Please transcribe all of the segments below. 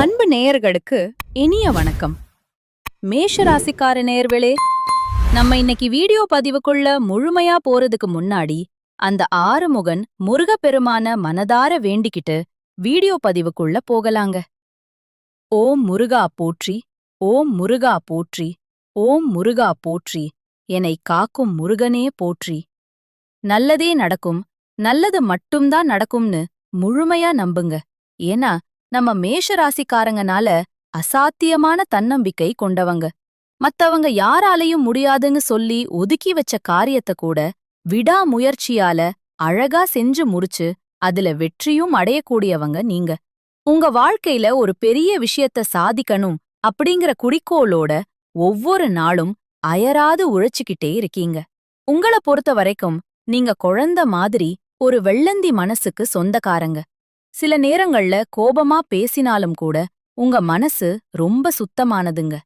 அன்பு நேயர்களுக்கு இனிய வணக்கம். மேஷ ராசிக்கார நேயர்களே நம்ம இன்னைக்கு வீடியோ பதிவுக்குள்ள முழுமையா போறதுக்கு முன்னாடி அந்த ஆறுமுகன் முருகப்பெருமான மனதார வேண்டிக்கிட்டு வீடியோ பதிவுக்குள்ள போகலாங்க. ஓம் முருகா போற்றி ஓம் முருகா போற்றி ஓம் முருகா போற்றி என்னை காக்கும் முருகனே போற்றி. நல்லதே நடக்கும் நல்லது மட்டும்தான் நடக்கும்னு முழுமையா நம்புங்க. ஏன்னா நம்ம மேஷ ராசிக்காரங்கனால அசாத்தியமான தன்னம்பிக்கை கொண்டவங்க. மத்தவங்க யாராலையும் முடியாதுன்னு சொல்லி ஒதுக்கி வச்ச காரியத்த கூட விடாமுயற்சியால அழகா செஞ்சு முறிச்சு அதுல வெற்றியும் அடையக்கூடியவங்க நீங்க. உங்க வாழ்க்கையில ஒரு பெரிய விஷயத்த சாதிக்கணும் அப்படிங்கிற குறிக்கோளோட ஒவ்வொரு நாளும் அயராது உழைச்சுக்கிட்டே இருக்கீங்க. உங்கள பொறுத்த வரைக்கும் நீங்க குழந்த மாதிரி ஒரு வெள்ளந்தி மனசுக்கு சொந்தக்காரங்க. சில நேரங்கள்ல கோபமா பேசினாலும் கூட உங்க மனசு ரொம்ப சுத்தமானதுங்க.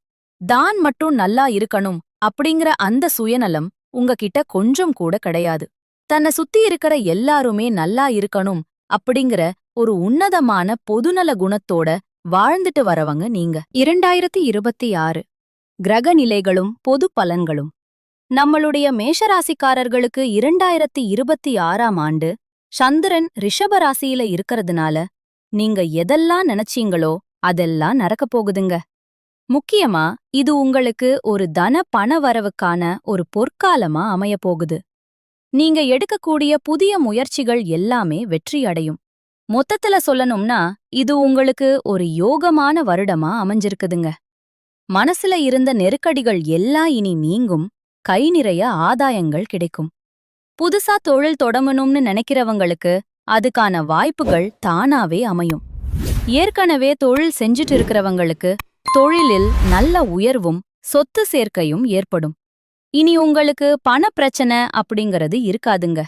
தான் மட்டும் நல்லா இருக்கணும் அப்படிங்கிற அந்த சுயநலம் உங்ககிட்ட கொஞ்சம் கூட கிடையாது. தன்னை சுத்தி இருக்கிற எல்லாருமே நல்லா இருக்கணும் அப்படிங்கிற ஒரு உன்னதமான பொதுநல குணத்தோட வாழ்ந்துட்டு வரவங்க நீங்க. இரண்டாயிரத்தி இருபத்தி ஆறு. கிரக நிலைகளும் பொது பலன்களும். நம்மளுடைய மேஷராசிக்காரர்களுக்கு இரண்டாயிரத்தி இருபத்தி ஆறாம் ஆண்டு சந்திரன் ரிஷப ராசியில இருக்கறதுனால நீங்க எதெல்லாம் நினைச்சீங்களோ அதெல்லாம் நடக்கப் போகுதுங்க. முக்கியமா இது உங்களுக்கு ஒரு தன பண வரவுக்கான ஒரு பொற்காலமா அமையப்போகுது நீங்க எடுக்கக்கூடிய புதிய முயற்சிகள் எல்லாமே வெற்றி அடையும். மொத்தத்துல சொல்லணும்னா இது உங்களுக்கு ஒரு யோகமான வருடமா அமைஞ்சிருக்குதுங்க. மனசுல இருந்த நெருக்கடிகள் எல்லாம் இனி நீங்கும். கை நிறைய ஆதாயங்கள் கிடைக்கும். புதுசா தொழில் தொடங்கணும்னு நினைக்கிறவங்களுக்கு அதுக்கான வாய்ப்புகள் தானாவே அமையும். ஏற்கனவே தொழில் செஞ்சுட்டு இருக்கிறவங்களுக்கு தொழிலில் நல்ல உயர்வும் சொத்து சேர்க்கையும் ஏற்படும். இனி உங்களுக்கு பண பிரச்சனை அப்படிங்கறது இருக்காதுங்க.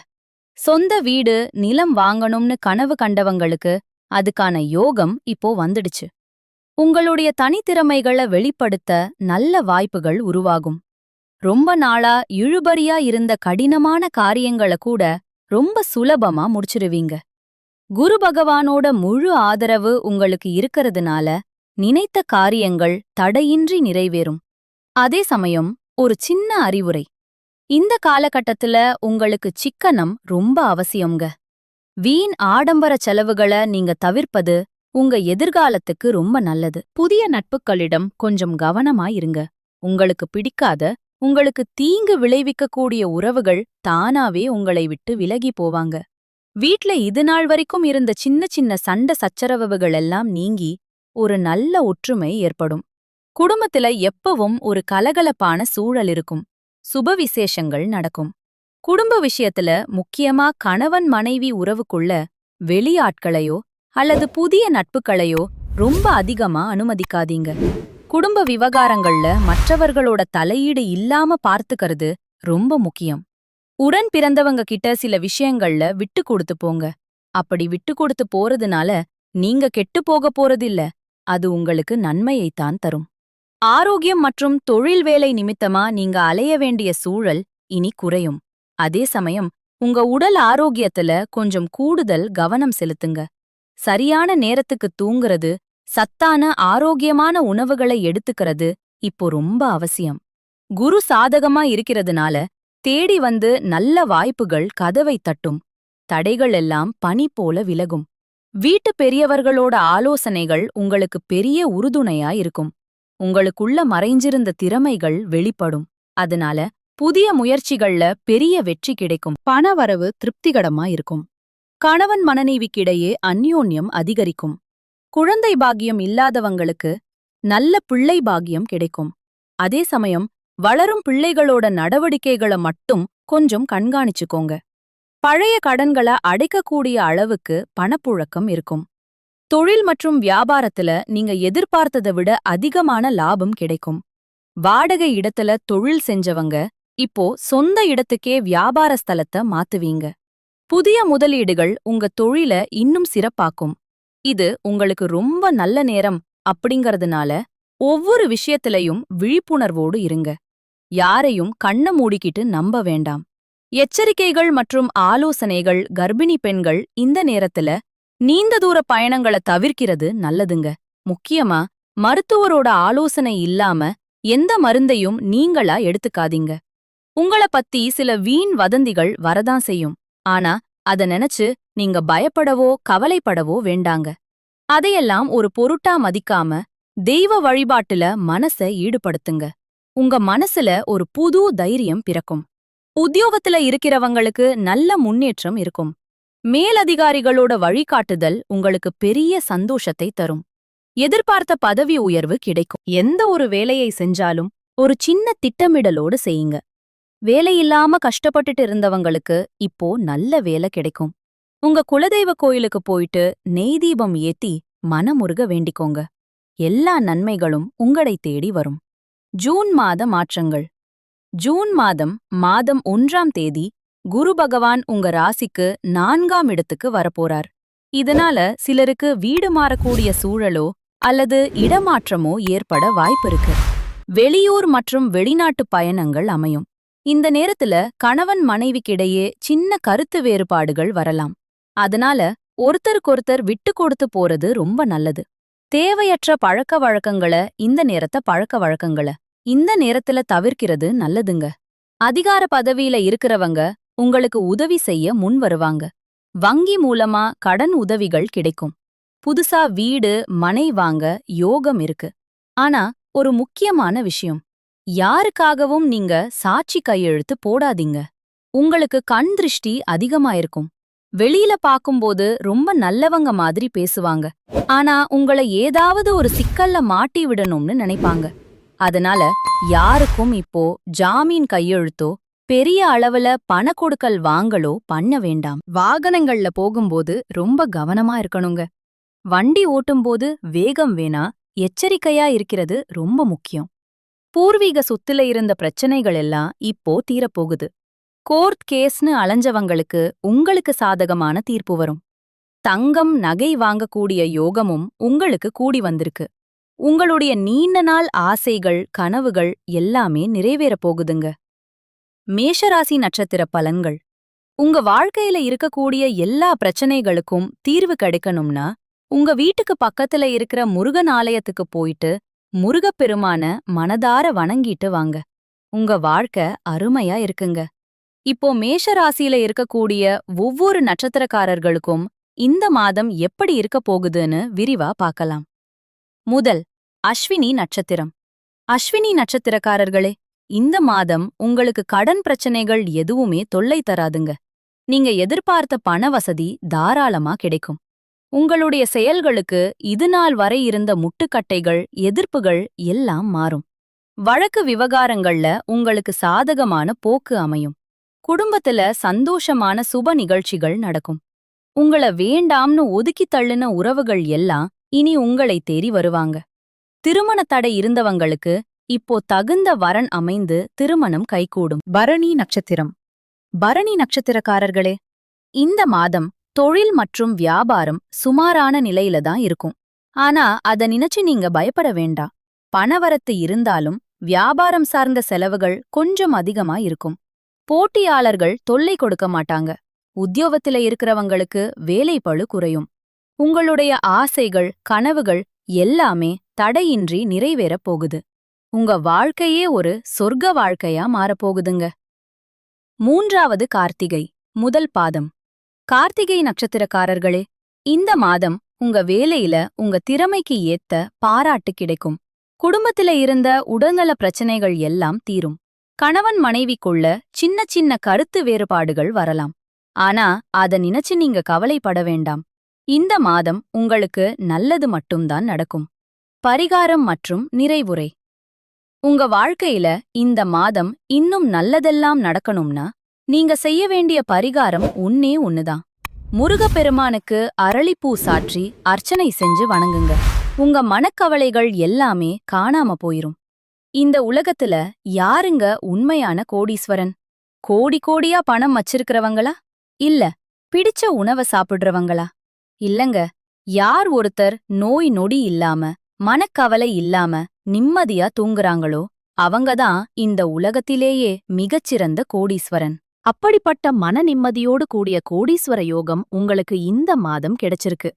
சொந்த வீடு நிலம் வாங்கணும்னு கனவு கண்டவங்களுக்கு அதுக்கான யோகம் இப்போ வந்துடுச்சு. உங்களுடைய தனித்திறமைகளை வெளிப்படுத்த நல்ல வாய்ப்புகள் உருவாகும். ரொம்ப நாளா இழுபறியா இருந்த கடினமான காரியங்கள கூட ரொம்ப சுலபமா முடிச்சிருவீங்க. குரு பகவானோட முழு ஆதரவு உங்களுக்கு இருக்கறதுனால நினைத்த காரியங்கள் தடையின்றி நிறைவேறும். அதே சமயம் ஒரு சின்ன அறிவுரை. இந்த காலகட்டத்துல உங்களுக்கு சிக்கனம் ரொம்ப அவசியம்ங்க. வீண் ஆடம்பர செலவுகள நீங்க தவிர்ப்பது உங்க எதிர்காலத்துக்கு ரொம்ப நல்லது. புதிய நட்புகளிடம் கொஞ்சம் கவனமா இருங்க. உங்களுக்கு பிடிக்காத உங்களுக்கு தீங்கு விளைவிக்கக்கூடிய உறவுகள் தானாவே உங்களை விட்டு விலகி போவாங்க. வீட்ல இது நாள் வரைக்கும் இருந்த சின்ன சின்ன சண்ட சச்சரவுகள் எல்லாம் நீங்கி ஒரு நல்ல ஒற்றுமை ஏற்படும். குடும்பத்துல எப்பவும் ஒரு கலகலப்பான சூழல் இருக்கும். சுப விசேஷங்கள் நடக்கும். குடும்ப விஷயத்துல முக்கியமா கணவன் மனைவி உறவுக்குள்ள வெளியாட்களையோ அல்லது புதிய நட்புகளையோ ரொம்ப அதிகமா அனுமதிக்காதீங்க. குடும்ப விவகாரங்கள்ல மற்றவர்களோட தலையீடு இல்லாம பார்த்துக்கறது ரொம்ப முக்கியம். உடன் பிறந்தவங்க கிட்ட சில விஷயங்கள்ல விட்டு கொடுத்து போங்க. அப்படி விட்டு கொடுத்து போறதுனால நீங்க கெட்டு போக போறதில்ல. அது உங்களுக்கு நன்மையைத்தான் தரும். ஆரோக்கியம் மற்றும் தொழில் வேலை நிமித்தமா நீங்க அலைய வேண்டிய சூழல் இனி குறையும். அதே சமயம் உங்க உடல் ஆரோக்கியத்துல கொஞ்சம் கூடுதல் கவனம் செலுத்துங்க. சரியான நேரத்துக்கு தூங்குறது சத்தான ஆரோக்கியமான உணவுகளை எடுத்துக்கிறது இப்போ ரொம்ப அவசியம். குரு சாதகமா இருக்கிறதுனால தேடி வந்து நல்ல வாய்ப்புகள் கதவை தட்டும். தடைகள் எல்லாம் பனி போல விலகும். வீட்டு பெரியவர்களோட ஆலோசனைகள் உங்களுக்கு பெரிய உறுதுணையா இருக்கும். உங்களுக்குள்ள மறைஞ்சிருந்த திறமைகள் வெளிப்படும். அதனால புதிய முயற்சிகள்ல பெரிய வெற்றி கிடைக்கும். பணவரவு திருப்திகரமா இருக்கும். கணவன் மனைவிக்கிடையே அந்யோன்யம் அதிகரிக்கும். குழந்தை பாகியம் இல்லாதவங்களுக்கு நல்ல பிள்ளை பாகியம் கிடைக்கும். அதே சமயம் வளரும் பிள்ளைகளோட நடவடிக்கைகளை மட்டும் கொஞ்சம் கண்காணிச்சுக்கோங்க. பழைய கடன்களை அடைக்கக்கூடிய அளவுக்கு பணப்புழக்கம் இருக்கும். தொழில் மற்றும் வியாபாரத்துல நீங்க எதிர்பார்த்ததை விட அதிகமான லாபம் கிடைக்கும். வாடகை இடத்துல தொழில் செஞ்சவங்க இப்போ சொந்த இடத்துக்கே வியாபார ஸ்தலத்தை மாத்துவீங்க. புதிய முதலீடுகள் உங்க தொழில இன்னும் சிறப்பாக்கும். இது உங்களுக்கு ரொம்ப நல்ல நேரம் அப்படிங்கறதுனால ஒவ்வொரு விஷயத்திலையும் விழிப்புணர்வோடு இருங்க. யாரையும் கண்ண மூடிக்கிட்டு நம்ப வேண்டாம். எச்சரிக்கைகள் மற்றும் ஆலோசனைகள் கர்ப்பிணி பெண்கள் இந்த நேரத்துல நீண்ட தூர பயணங்கள தவிர்க்கிறது நல்லதுங்க. முக்கியமா மருத்துவரோட ஆலோசனை இல்லாம எந்த மருந்தையும் நீங்களா எடுத்துக்காதீங்க. உங்கள பத்தி சில வீண் வதந்திகள் வரதான் செய்யும். ஆனா அத நினைச்சு நீங்க பயப்படவோ கவலைப்படவோ வேண்டாங்க. அதையெல்லாம் ஒரு பொருட்டா மதிக்காம தெய்வ வழிபாட்டுல மனச ஈடுபடுத்துங்க. உங்க மனசுல ஒரு புது தைரியம் பிறக்கும். உத்தியோகத்துல இருக்கிறவங்களுக்கு நல்ல முன்னேற்றம் இருக்கும். மேலதிகாரிகளோட வழிகாட்டுதல் உங்களுக்கு பெரிய சந்தோஷத்தை தரும். எதிர்பார்த்த பதவி உயர்வு கிடைக்கும். எந்த ஒரு வேலையை செஞ்சாலும் ஒரு சின்ன திட்டமிடலோடு செய்யுங்க. வேலையில்லாம கஷ்டப்பட்டுட்டு இருந்தவங்களுக்கு இப்போ நல்ல வேலை கிடைக்கும். உங்க குலதெய்வ கோயிலுக்கு போயிட்டு நெய் தீபம் ஏத்தி மனமுருக வேண்டிக்கோங்க. எல்லா நன்மைகளும் உங்களை தேடி வரும். ஜூன் மாத மாற்றங்கள். ஜூன் மாதம் மாதம் ஒன்றாம் தேதி குரு பகவான் உங்க ராசிக்கு நான்காம் இடத்துக்கு வரப்போறார். இதனால சிலருக்கு வீடு மாறக்கூடிய சூழலோ அல்லது இடமாற்றமோ ஏற்பட வாய்ப்பிருக்கு வெளியூர் மற்றும் வெளிநாட்டு பயணங்கள் அமையும். இந்த நேரத்துல கணவன் மனைவிக்கிடையே சின்ன கருத்து வேறுபாடுகள் வரலாம். அதனால ஒருத்தருக்கொருத்தர் விட்டு கொடுத்து போறது ரொம்ப நல்லது. தேவையற்ற பழக்க வழக்கங்கள இந்த நேரத்த பழக்க வழக்கங்கள இந்த நேரத்துல தவிர்க்கிறது நல்லதுங்க. அதிகார பதவியில இருக்கிறவங்க உங்களுக்கு உதவி செய்ய முன் வருவாங்க. வங்கி மூலமா கடன் உதவிகள் கிடைக்கும். புதுசா வீடு மனை வாங்க யோகம் இருக்கு. ஆனா ஒரு முக்கியமான விஷயம் யாருக்காகவும் நீங்க சாட்சி கையெழுத்து போடாதீங்க. உங்களுக்கு கண் திருஷ்டி அதிகமாயிருக்கும். வெளியில பாக்கும்போது ரொம்ப நல்லவங்க மாதிரி பேசுவாங்க. ஆனா உங்களை ஏதாவது ஒரு சிக்கல்ல மாட்டி விடணும்னு நினைப்பாங்க. அதனால யாருக்கும் இப்போ ஜாமீன் கையெழுத்தோ பெரிய அளவுல பண கொடுக்கல் வாங்கலோ பண்ண வேண்டாம். வாகனங்கள்ல போகும்போது ரொம்ப கவனமா இருக்கணுங்க. வண்டி ஓட்டும்போது வேகம் வேணா எச்சரிக்கையா இருக்கிறது ரொம்ப முக்கியம். பூர்வீக சொத்துல இருந்த பிரச்சனைகள் எல்லாம் இப்போ தீரப்போகுது. கோர்ட் கேஸ்னு அலைஞ்சவங்களுக்கு உங்களுக்கு சாதகமான தீர்ப்பு வரும். தங்கம் நகை வாங்கக்கூடிய யோகமும் உங்களுக்கு கூடி வந்திருக்கு. உங்களுடைய நீண்ட நாள் ஆசைகள் கனவுகள் எல்லாமே நிறைவேறப் போகுதுங்க. மேஷராசி நட்சத்திர பலன்கள். உங்க வாழ்க்கையில இருக்கக்கூடிய எல்லா பிரச்சனைகளுக்கும் தீர்வு கிடைக்கணும்னா உங்க வீட்டுக்கு பக்கத்துல இருக்கிற முருகன் ஆலயத்துக்கு போயிட்டு முருகப்பெருமான மனதார வணங்கிட்டு வாங்க. உங்க வாழ்க்கை அருமையா இருக்குங்க. இப்போ மேஷ ராசியில இருக்கக்கூடிய ஒவ்வொரு நட்சத்திரக்காரர்களுக்கும் இந்த மாதம் எப்படி இருக்க போகுதுன்னு விரிவா பார்க்கலாம். முதல் அஸ்வினி நட்சத்திரம். அஸ்வினி நட்சத்திரக்காரர்களே இந்த மாதம் உங்களுக்கு கடன் பிரச்சனைகள் எதுவுமே தொல்லை தராதுங்க. நீங்க எதிர்பார்த்த பண வசதி தாராளமா கிடைக்கும். உங்களுடைய செயல்களுக்கு இதுநாள் வரை இருந்த முட்டுக்கட்டைகள் எதிர்ப்புகள் எல்லாம் மாறும். வழக்கு விவகாரங்கள்ல உங்களுக்கு சாதகமான போக்கு அமையும். குடும்பத்துல சந்தோஷமான சுப நிகழ்ச்சிகள் நடக்கும். உங்கள வேண்டாம்னு ஒதுக்கி தள்ளுன உறவுகள் எல்லாம் இனி உங்களை தேடி வருவாங்க. திருமண தடை இருந்தவங்களுக்கு இப்போ தகுந்த வரன் அமைந்து திருமணம் கைகூடும். பரணி நட்சத்திரம். பரணி நட்சத்திரக்காரர்களே இந்த மாதம் தொழில் மற்றும் வியாபாரம் சுமாரான நிலையில தான் இருக்கும். ஆனா அத நினைச்சு நீங்க பயப்பட வேண்டாம். பணவரத்து இருந்தாலும் வியாபாரம் சார்ந்த செலவுகள் கொஞ்சம் அதிகமா இருக்கும். போட்டியாளர்கள் தொல்லை கொடுக்க மாட்டாங்க. உத்தியோகத்தில இருக்கிறவங்களுக்கு வேலைப்பழு குறையும். உங்களுடைய ஆசைகள் கனவுகள் எல்லாமே தடையின்றி நிறைவேறப் போகுது. உங்க வாழ்க்கையே ஒரு சொர்க்க வாழ்க்கையா மாறப்போகுதுங்க மூன்றாவது கார்த்திகை முதல் பாதம். கார்த்திகை நட்சத்திரக்காரர்களே இந்த மாதம் உங்க வேலையில உங்க திறமைக்கு ஏத்த பாராட்டு கிடைக்கும். குடும்பத்தில இருந்த உடல்நல பிரச்சனைகள் எல்லாம் தீரும். கணவன் மனைவிக்குள்ள சின்ன சின்ன கருத்து வேறுபாடுகள் வரலாம். ஆனா அத நினைச்சு நீங்க கவலைப்பட வேண்டாம். இந்த மாதம் உங்களுக்கு நல்லது மட்டும்தான் நடக்கும். பரிகாரம் மற்றும் நிறைவுரை. உங்க வாழ்க்கையில இந்த மாதம் இன்னும் நல்லதெல்லாம் நடக்கணும்னா நீங்க செய்ய வேண்டிய பரிகாரம் ஒன்னே ஒண்ணுதான். முருகப்பெருமானுக்கு அரளிப்பூ சாற்றி அர்ச்சனை செஞ்சு வணங்குங்க. உங்க மனக்கவலைகள் எல்லாமே காணாம போயிரும். இந்த உலகத்துல யாருங்க உண்மையான கோடீஸ்வரன்? கோடி கோடியா பணம் வச்சிருக்கிறவங்களா? இல்ல பிடிச்ச உணவ சாப்பிடுறவங்களா? இல்லங்க யார் ஒருத்தர் நோய் நொடி இல்லாம மனக்கவலை இல்லாம நிம்மதியா தூங்குறாங்களோ அவங்கதான் இந்த உலகத்திலேயே மிகச்சிறந்த கோடீஸ்வரன். அப்படிப்பட்ட மன நிம்மதியோடு கூடிய கோடீஸ்வர யோகம் உங்களுக்கு இந்த மாதம் கிடைச்சிருக்கு.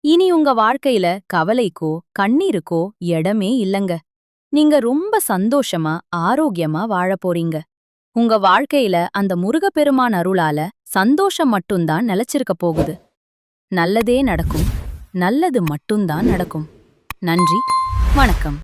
இனி உங்க வாழ்க்கையில கவலைக்கோ கண்ணீருக்கோ இடமே இல்லங்க. நீங்க ரொம்ப சந்தோஷமா ஆரோக்கியமா வாழப் போறீங்க. உங்க வாழ்க்கையில அந்த முருகப்பெருமான் அருளால சந்தோஷம் மட்டும்தான் நிலைச்சிருக்க போகுது. நல்லதே நடக்கும் நல்லது மட்டும்தான் நடக்கும். நன்றி வணக்கம்.